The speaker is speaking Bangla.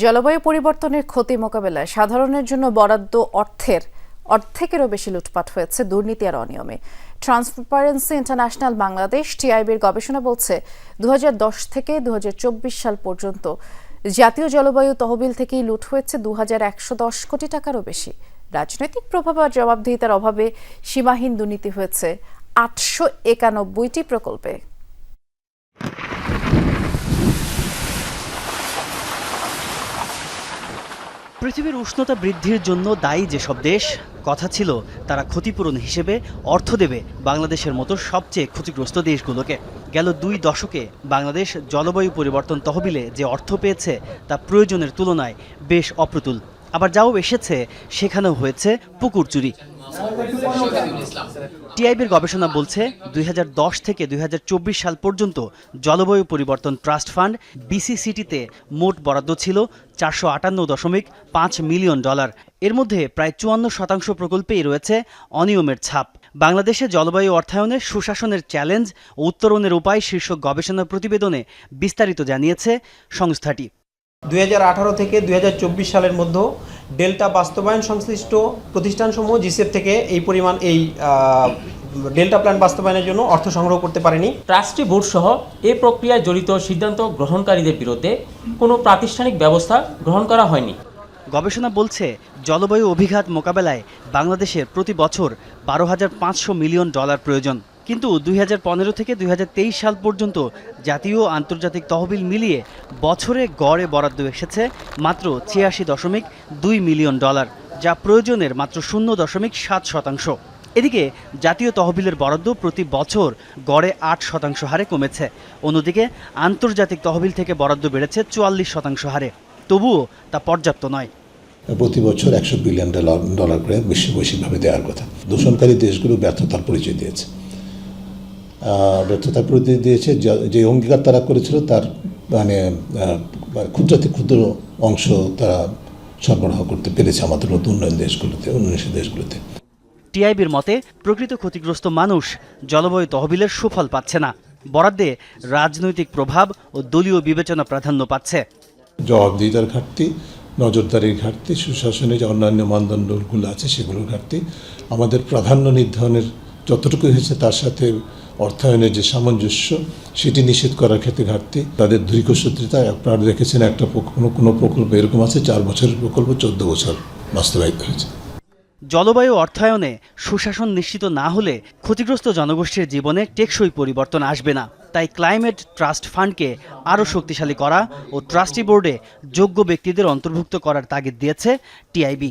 জলবায়ু পরিবর্তনের ক্ষতি মোকাবেলায় সাধারণের জন্য বরাদ্দ অর্থের, অর্ধেকেরও বেশি লুটপাট হয়েছে দুর্নীতি আর অনিয়মে। ট্রান্সপারেন্সি ইন্টারন্যাশনাল বাংলাদেশ, টিআইবির গবেষণা বলছে দু হাজার দশ থেকে দু হাজার চব্বিশ সাল পর্যন্ত জাতীয় জলবায়ু তহবিল থেকেই লুট হয়েছে দু হাজার একশো দশ কোটি টাকারও বেশি। রাজনৈতিক প্রভাব আর জবাবদিহিতার অভাবে সীমাহীন দুর্নীতি হয়েছে আটশো একানব্বইটি প্রকল্পে। পৃথিবীর উষ্ণতা বৃদ্ধির জন্য দায়ী যেসব দেশ, কথা ছিল তারা ক্ষতিপূরণ হিসেবে অর্থ দেবে বাংলাদেশের মতো সবচেয়ে ক্ষতিগ্রস্ত দেশগুলোকে। গেল দুই দশকে বাংলাদেশ জলবায়ু পরিবর্তন তহবিলে যে অর্থ পেয়েছে তা প্রয়োজনের তুলনায় বেশ অপ্রতুল। আবার যাও এসেছে, সেখানেও হয়েছে পুকুর চুরি। টিআইবির গবেষণা বলছে, দুই হাজার দশ থেকে দুই হাজার চব্বিশ সাল পর্যন্ত জলবায়ু পরিবর্তন ট্রাস্ট ফান্ড, বিসিসিটিতে মোট বরাদ্দ ছিল চারশো আটান্ন দশমিক পাঁচ মিলিয়ন ডলার। এর মধ্যে প্রায় চুয়ান্ন শতাংশ প্রকল্পেই রয়েছে অনিয়মের ছাপ। বাংলাদেশে জলবায়ু অর্থায়নে সুশাসনের চ্যালেঞ্জ ও উত্তরণের উপায় শীর্ষক গবেষণা প্রতিবেদনে বিস্তারিত জানিয়েছে সংস্থাটি। দুই হাজার আঠারো থেকে দু হাজার চব্বিশ সালের মধ্যে ডেল্টা বাস্তবায়ন সংশ্লিষ্ট প্রতিষ্ঠানসমূহ জিসেফ থেকে এই পরিমাণ এই ডেল্টা প্ল্যান বাস্তবায়নের জন্য অর্থ সংগ্রহ করতে পারেনি। ট্রাস্টি বোর্ড সহ এ প্রক্রিয়ায় জড়িত সিদ্ধান্ত গ্রহণকারীদের বিরুদ্ধে কোনো প্রাতিষ্ঠানিক ব্যবস্থা গ্রহণ করা হয়নি। গবেষণা বলছে জলবায়ু অভিঘাত মোকাবেলায় বাংলাদেশের প্রতি বছর বারো হাজার পাঁচশো মিলিয়ন ডলার প্রয়োজন। কিন্তু দুই হাজার পনেরো থেকে দুই হাজার তেইশ সাল পর্যন্ত জাতীয় আন্তর্জাতিক তহবিল মিলিয়ে বছরে গড়ে বরাদ্দ এসেছে মাত্র ছিয়াশি দশমিক দুই মিলিয়ন ডলার, যা প্রয়োজনের মাত্র শূন্য দশমিক সাত শতাংশ। এদিকে জাতীয় তহবিলের বরাদ্দ প্রতি বছর গড়ে আট শতাংশ হারে কমেছে। অন্যদিকে আন্তর্জাতিক তহবিল থেকে বরাদ্দ বেড়েছে চুয়াল্লিশ শতাংশ হারে। তবুও তা পর্যাপ্ত নয়। প্রতি বছর একশো বিলিয়ন ডলার করে বেশি বৈশ্বিকভাবে দেওয়ার কথা। দূষণকারী দেশগুলো ব্যর্থতার পরিচয় দিয়েছে। ব্যর্থতার পরিচয় দিয়েছে। যে অঙ্গীকার তারা করেছিল তার মানে ক্ষুদ্রাতি ক্ষুদ্র অংশ তারা সরবরাহ করতে পেরেছে আমাদের নতুন উন্নয়ন দেশগুলোতে উন্নয়নশীল দেশগুলোতে। টিআইবির মতে প্রকৃত ক্ষতিগ্রস্ত মানুষ জলবায়ু তহবিলের সুফল পাচ্ছে না। বরাদ্দে রাজনৈতিক প্রভাব ও দলীয় বিবেচনা প্রাধান্য পাচ্ছে। জবাবদিহিতার ঘাটতি নজরদারির ঘাটতি সুশাসনের যে অন্যান্য মানদণ্ডগুলো আছে সেগুলোর ঘাটতি আমাদের প্রাধান্য নির্ধারণের যতটুকু হয়েছে তার সাথে অর্থায়নের যে সামঞ্জস্য, সেটি নিষেধ করার ক্ষেত্রে ঘাটতি। তাদের দীর্ঘসূত্রিতা আপনারা দেখেছেন একটা কোনো কোনো প্রকল্প এরকম আছে, চার বছরের প্রকল্প, চোদ্দ বছর বাস্তবায়িত হয়েছে। জলবায়ু অর্থায়নে সুশাসন নিশ্চিত না হলে ক্ষতিগ্রস্ত জনগোষ্ঠীর জীবনে টেকসই পরিবর্তন আসবে না। তাই ক্লাইমেট ট্রাস্ট ফান্ডকে আরও শক্তিশালী করা ও ট্রাস্টি বোর্ডে যোগ্য ব্যক্তিদের অন্তর্ভুক্ত করার তাগিদ দিয়েছে টিআইবি।